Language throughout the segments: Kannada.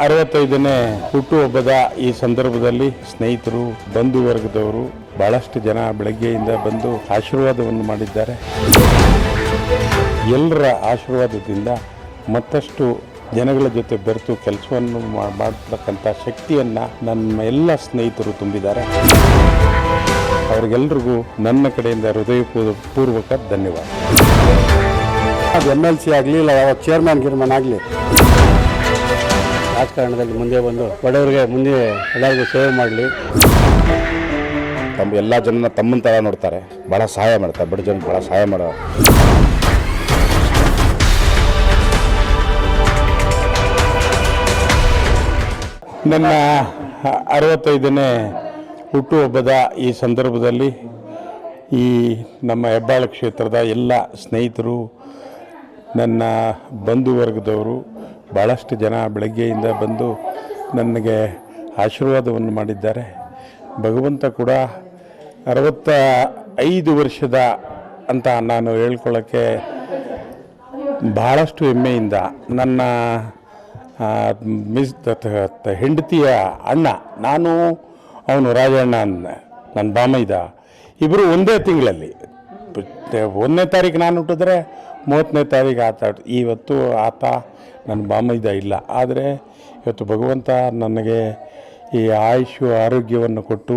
ಅರವತ್ತೈದನೇ ಹುಟ್ಟುಹಬ್ಬದ ಈ ಸಂದರ್ಭದಲ್ಲಿ ಸ್ನೇಹಿತರು ಬಂಧು ವರ್ಗದವರು ಬಹಳಷ್ಟು ಜನ ಬೆಳಗ್ಗೆಯಿಂದ ಬಂದು ಆಶೀರ್ವಾದವನ್ನು ಮಾಡಿದ್ದಾರೆ. ಎಲ್ಲರ ಆಶೀರ್ವಾದದಿಂದ ಮತ್ತಷ್ಟು ಜನಗಳ ಜೊತೆ ಬೆರೆತು ಕೆಲಸವನ್ನು ಮಾಡತಕ್ಕಂಥ ಶಕ್ತಿಯನ್ನು ನನ್ನ ಎಲ್ಲ ಸ್ನೇಹಿತರು ತುಂಬಿದ್ದಾರೆ. ಅವರಿಗೆಲ್ಲರಿಗೂ ನನ್ನ ಕಡೆಯಿಂದ ಹೃದಯಪೂರ್ವಕ ಪೂರ್ವಕ ಧನ್ಯವಾದ. ಅದು ಎಂ ಎಲ್ ಸಿ ಆಗಲಿ ಇಲ್ಲ ಯಾವ ಚೇರ್ಮನ್ ಗಿರ್ಮನ್ ಆಗಲಿ. ರಾಜಕಾರಣದಲ್ಲಿ ಮುಂದೆ ಬಂದು ಬಡವರಿಗೆ ಮುಂದೆ ಎಲ್ಲರಿಗೂ ಸೇವೆ ಮಾಡಲಿ. ತಮ್ಮ ಎಲ್ಲ ಜನನ ತಮ್ಮನ ಥರ ನೋಡ್ತಾರೆ. ಭಾಳ ಸಹಾಯ ಮಾಡ್ತಾರೆ. ಬಡ ಜನ ಭಾಳ ಸಹಾಯ ಮಾಡ ನನ್ನ ಅರವತ್ತೈದನೇ ಹುಟ್ಟುಹಬ್ಬದ ಈ ಸಂದರ್ಭದಲ್ಲಿ ಈ ನಮ್ಮ ಹೆಬ್ಬಾಳ ಕ್ಷೇತ್ರದ ಎಲ್ಲ ಸ್ನೇಹಿತರು ನನ್ನ ಬಂಧು ವರ್ಗದವರು ಭಾಳಷ್ಟು ಜನ ಬೆಳಗ್ಗೆಯಿಂದ ಬಂದು ನನಗೆ ಆಶೀರ್ವಾದವನ್ನು ಮಾಡಿದ್ದಾರೆ. ಭಗವಂತ ಕೂಡ ಅರವತ್ತ ಐದು ವರ್ಷದ ಅಂತ ನಾನು ಹೇಳ್ಕೊಳ್ಳೋಕ್ಕೆ ಭಾಳಷ್ಟು ಹೆಮ್ಮೆಯಿಂದ ನನ್ನ ಮಿಸ್, ಹೆಂಡತಿಯ ಅಣ್ಣ, ನಾನು ಅವನು ರಾಜಣ್ಣ ಅಂದ, ನನ್ನ ಬಾಮೈದ ಇಬ್ಬರು ಒಂದೇ ತಿಂಗಳಲ್ಲಿ. ಒಂದನೇ ತಾರೀಕು ನಾನು ಹುಟ್ಟಿದ್ರೆ ಮೂವತ್ತನೇ ತಾರೀಕು ಆತ ಇವತ್ತು ಆತ ನನ್ನ ಬಾಮೈದ ಇಲ್ಲ. ಆದರೆ ಇವತ್ತು ಭಗವಂತ ನನಗೆ ಈ ಆಯುಷು ಆರೋಗ್ಯವನ್ನು ಕೊಟ್ಟು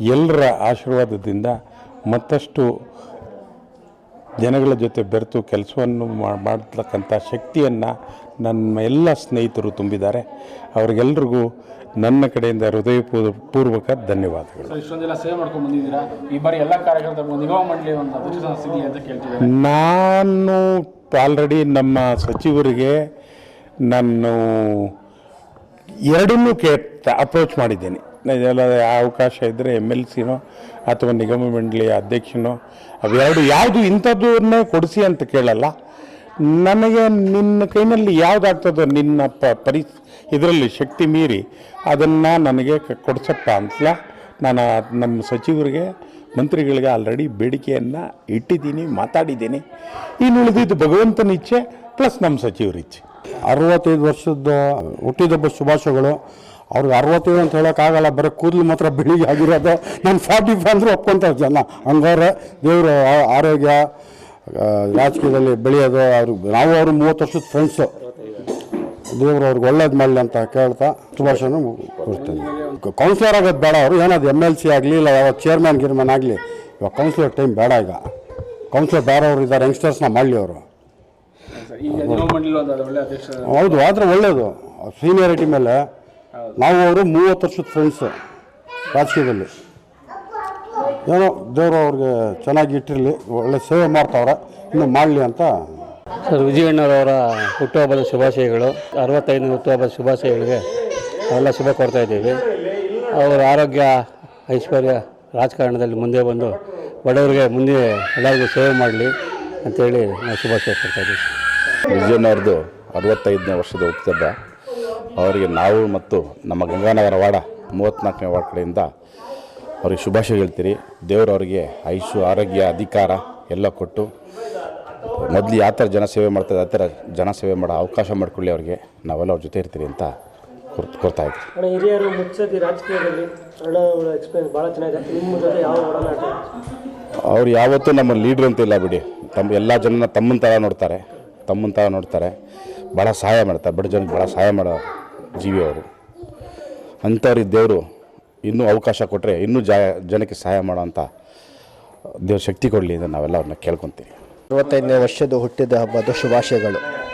ಎಲ್ಲರ ಆಶೀರ್ವಾದದಿಂದ ಮತ್ತಷ್ಟು ಜನಗಳ ಜೊತೆ ಬೆರೆತು ಕೆಲಸವನ್ನು ಮಾಡತಕ್ಕಂಥ ಶಕ್ತಿಯನ್ನು ನನ್ನ ಎಲ್ಲ ಸ್ನೇಹಿತರು ತುಂಬಿದ್ದಾರೆ. ಅವ್ರಿಗೆಲ್ರಿಗೂ ನನ್ನ ಕಡೆಯಿಂದ ಹೃದಯ ಪೂರ್ವಕ ಧನ್ಯವಾದಗಳು. ಇಷ್ಟೊಂದೆಲ್ಲ ಸೇವೆ ಮಾಡ್ಕೊಂಡು ಬಂದಿದ್ದೀರಾ? ಈ ಬಾರಿ ಎಲ್ಲ ಕಾರ್ಯಕರ್ತರ ನಿಗಮ ಮಂಡಳಿ ಒಂದು ಅಧ್ಯಕ್ಷ ಸಿಗಲಿ ಅಂತ ಕೇಳ್ತಿದ್ದಾರೆ. ನಾನು ಆಲ್ರೆಡಿ ನಮ್ಮ ಸಚಿವರಿಗೆ ನಾನು ಎರಡನ್ನೂ ಕೇ ಅಪ್ರೋಚ್ ಮಾಡಿದ್ದೇನೆ. ಇದೆಲ್ಲ ಅವಕಾಶ ಇದ್ದರೆ ಎಂ ಎಲ್ ಸಿನೋ ಅಥವಾ ನಿಗಮ ಮಂಡಳಿಯ ಅಧ್ಯಕ್ಷನೋ ಅವೆರಡು ಯಾವುದು ಇಂಥದ್ದನ್ನೇ ಕೊಡಿಸಿ ಅಂತ ಕೇಳಲ್ಲ. ನನಗೆ ನಿನ್ನ ಕೈನಲ್ಲಿ ಯಾವುದಾಗ್ತದೋ ನಿನ್ನ ಪ, ಪರಿ, ಇದರಲ್ಲಿ ಶಕ್ತಿ ಮೀರಿ ಅದನ್ನು ನನಗೆ ಕೊಡ್ಸಪ್ಪ ಅಂತಲ. ನಾನು ನಮ್ಮ ಸಚಿವರಿಗೆ, ಮಂತ್ರಿಗಳಿಗೆ ಆಲ್ರೆಡಿ ಬೇಡಿಕೆಯನ್ನು ಇಟ್ಟಿದ್ದೀನಿ, ಮಾತಾಡಿದ್ದೀನಿ. ಇನ್ನು ಉಳಿದಿದ್ದು ಭಗವಂತನ ಇಚ್ಛೆ ಪ್ಲಸ್ ನಮ್ಮ ಸಚಿವರ ಇಚ್ಛೆ. ಅರವತ್ತೈದು ವರ್ಷದ ಹುಟ್ಟಿದಬ್ಬ ಶುಭಾಶಯಗಳು. ಅವ್ರಿಗೆ ಅರವತ್ತೇಳು ಅಂತ ಹೇಳೋಕ್ಕಾಗಲ್ಲ ಬರೀ ಕೂದಲು ಮಾತ್ರ ಬೆಳಿಗ್ಗೆ ಆಗಿರೋದು. ನಾನು ಫಾರ್ಟಿ ಫೈವ್ ಅಂದರೆ ಒಪ್ಕೊತಾರೆ ಜನ. ಹಂಗಾರೆ ದೇವರು ಆರೋಗ್ಯ ರಾಜಕೀಯದಲ್ಲಿ ಬೆಳೆಯೋದು ಅವ್ರಿಗೆ ನಾವು ಅವರು ಮೂವತ್ತು ವರ್ಷದ ಫ್ರೆಂಡ್ಸು ದೇವರು ಅವ್ರಿಗೆ ಒಳ್ಳೇದು ಮಾಡಲಿ ಅಂತ ಕೇಳ್ತಾ ಶುಭಾಶಯನ ಕೊಡ್ತೀನಿ. ಕೌನ್ಸಿಲರ್ ಆಗೋದು ಬೇಡ ಅವರು. ಏನಾದ್ರು ಎಂ ಎಲ್ ಸಿ ಆಗಲಿ ಇಲ್ಲ ಯಾವ ಚೇರ್ಮನ್ ಗಿರ್ಮನ್ ಆಗಲಿ ಇವಾಗ ಕೌನ್ಸಿಲರ್ ಟೈಮ್ ಬೇಡ ಈಗ. ಕೌನ್ಸಿಲರ್ ಬೇರೆಯವ್ರು ಇದ್ದಾರೆ ಯಂಗ್ಸ್ಟರ್ಸ್ನ ಮಾಡಲಿ ಅವರು. ಹೌದು ಆದರೆ ಒಳ್ಳೆಯದು ಸೀನಿಯಾರಿಟಿ ಮೇಲೆ ನಾವು ಅವರು ಮೂವತ್ತು ವರ್ಷದ ಫ್ರೆಂಡ್ಸು ರಾಜಕೀಯದಲ್ಲಿ. ಏನೋ ದೇವರು ಅವ್ರಿಗೆ ಚೆನ್ನಾಗಿ ಇಟ್ಟಿರಲಿ ಒಳ್ಳೆ ಸೇವೆ ಮಾಡ್ತಾವ್ರೆ ಇನ್ನು ಮಾಡಲಿ ಅಂತ. ಸರ್ ವಿಜಯಣ್ಣವರವರ ಹುಟ್ಟುಹಬ್ಬದ ಶುಭಾಶಯಗಳು. ಅರವತ್ತೈದನೇ ಹುಟ್ಟುಹಬ್ಬದ ಶುಭಾಶಯಗಳಿಗೆ ಎಲ್ಲ ಶುಭ ಕೊಡ್ತಾ ಇದ್ದೀವಿ. ಅವರ ಆರೋಗ್ಯ ಐಶ್ವರ್ಯ ರಾಜಕಾರಣದಲ್ಲಿ ಮುಂದೆ ಬಂದು ಬಡವರಿಗೆ ಮುಂದೆ ಎಲ್ಲರಿಗೂ ಸೇವೆ ಮಾಡಲಿ ಅಂತೇಳಿ ನಾವು ಶುಭಾಶಯ ಕೊಡ್ತಾ ಇದ್ದೀವಿ. ವಿಜಯನವ್ರದ್ದು ಅರವತ್ತೈದನೇ ವರ್ಷದ ಹುಟ್ಟಿದಬ್ಬ. ಅವರಿಗೆ ನಾವು ಮತ್ತು ನಮ್ಮ ಗಂಗಾನಗರ ವಾಡ ಮೂವತ್ತ್ನಾಲ್ಕನೇ ವಾರ್ಡ್ ಕಡೆಯಿಂದ ಅವ್ರಿಗೆ ಶುಭಾಶಯ ಹೇಳ್ತೀರಿ. ದೇವರು ಅವರಿಗೆ ಆಯುಷು ಆರೋಗ್ಯ ಅಧಿಕಾರ ಎಲ್ಲ ಕೊಟ್ಟು ಮೊದಲು ಯಾವ ಥರ ಜನ ಸೇವೆ ಮಾಡ್ತಾರೆ ಆ ಥರ ಜನ ಸೇವೆ ಮಾಡೋ ಅವಕಾಶ ಮಾಡಿಕೊಳ್ಳಿ ಅವರಿಗೆ. ನಾವೆಲ್ಲ ಅವ್ರ ಜೊತೆ ಇರ್ತೀರಿ ಅಂತ ಕೊಡ್ತಾ ಇದ್ದೀವಿ ಹಿರಿಯರು ಮುಚ್ಚಿ ರಾಜಕೀಯದಲ್ಲಿ ಎಕ್ಸ್ಪೀರಿಯನ್ಸ್ ಭಾಳ ಚೆನ್ನಾಗಿದೆ. ನಿಮ್ಮ ಜೊತೆ ಯಾವ ಒಡನಾಟ ಅವ್ರು ಯಾವತ್ತೂ ನಮ್ಮ ಲೀಡ್ರ್ ಅಂತ ಇಲ್ಲ ಬಿಡಿ. ತಮ್ಮ ಎಲ್ಲ ಜನನ ತಮ್ಮನ ಥರ ನೋಡ್ತಾರೆ. ತಮ್ಮನ ಥರ ನೋಡ್ತಾರೆ. ಭಾಳ ಸಹಾಯ ಮಾಡ್ತಾರೆ. ಬಡ ಜನಕ್ಕೆ ಭಾಳ ಸಹಾಯ ಮಾಡೋ ಜೀವಿ ಅವರು ಅಂಥವ್ರಿಗೆ ದೇವರು ಇನ್ನೂ ಅವಕಾಶ ಕೊಟ್ಟರೆ ಇನ್ನೂ ಜ, ಜನಕ್ಕೆ ಸಹಾಯ ಮಾಡೋವಂಥ ದೇವ್ರ ಶಕ್ತಿ ಕೊಡಲಿ ಅಂತ ನಾವೆಲ್ಲ ಅವ್ರನ್ನ ಕೇಳ್ಕೊತೀವಿ. ಇವತ್ತೈದನೇ ವರ್ಷದ ಹುಟ್ಟಿದ ಹಬ್ಬದ ಶುಭಾಶಯಗಳು.